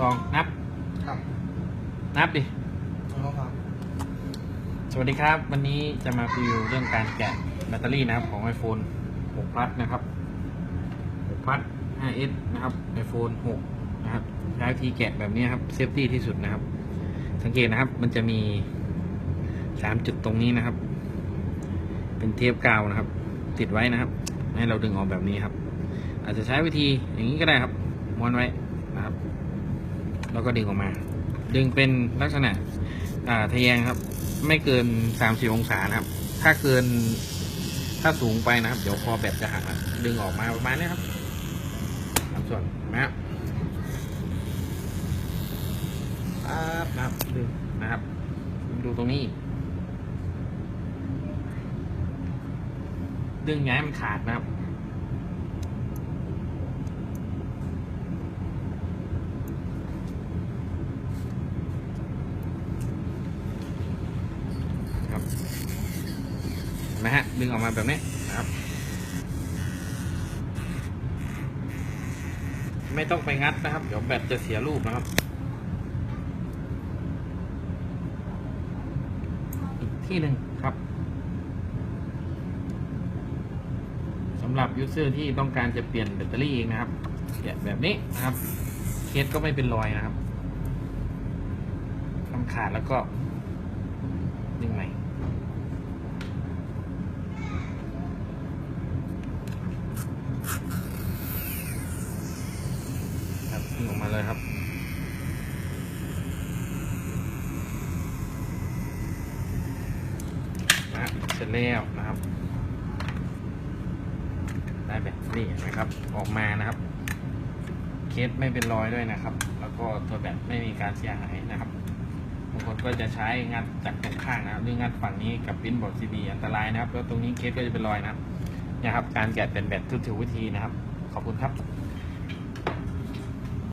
สองนับ ครับนับดิเอาครับ สวัสดีครับ วันนี้จะมารีวิวเรื่องการแกะแบตเตอรี่นะครับของ iPhone 6 Plus นะครับ 6 Plus 5s นะครับ iPhone 6 นะครับใช้วิธีแกะแบบนี้ครับเซฟตี้ที่สุดนะครับ สังเกตนะครับมันจะมี3จุดตรงนี้นะครับ เป็นเทปกาวนะครับ ติดไว้นะครับ ให้เราดึงออกแบบนี้ครับ อาจจะใช้วิธีอย่างนี้ก็ได้ครับม้วนไว้นะครับ แล้วก็ดึงออกมา ดึงเป็นลักษณะทะแยงครับ ไม่เกินสามสิบองศานะครับ ถ้าเกินถ้าสูงไปนะครับ เดี๋ยวคอแบตจะหักดึงออกมาประมาณนี้ครับทำส่วนนะครับปั๊บนะครับดึงนะครับ ดูตรงนี้ ดึงอย่าให้มันขาดนะครับ ครับนไหมฮะดึงออกมาแบบนี้นะครับ ไม่ต้องไปงัดนะครับ เดี๋ยวแบตจะเสียรูปนะครับ อีกที่หนึ่งครับสำหรับยูเซอร์ที่ต้องการจะเปลี่ยนแบตเตอรี่เองนะครับแกะแบบนี้นะครับ เคสก็ไม่เป็นรอยนะครับทำขาดแล้วก็ดึงใหม่ึงออกมาเลยครับนะเสร็จแล้วนะครับ ได้แบบนี้นไหมครับ ออกมานะครับ เคสไม่เป็นรอยด้วยนะครับ แล้วก็ตัวแบตไม่มีการเสียหายนะครับบางคนก็จะใช้งัดจากตรงข้างนะครับหรืองัดฝั่งนี้กับปิ้นบอร์ดซีดีอันตรายนะครับ แล้วตรงนี้เคสก็จะเป็นรอยนะครับนะครับ การแกะเป็นแบตทุกๆวิธีนะครับ ขอบคุณครับ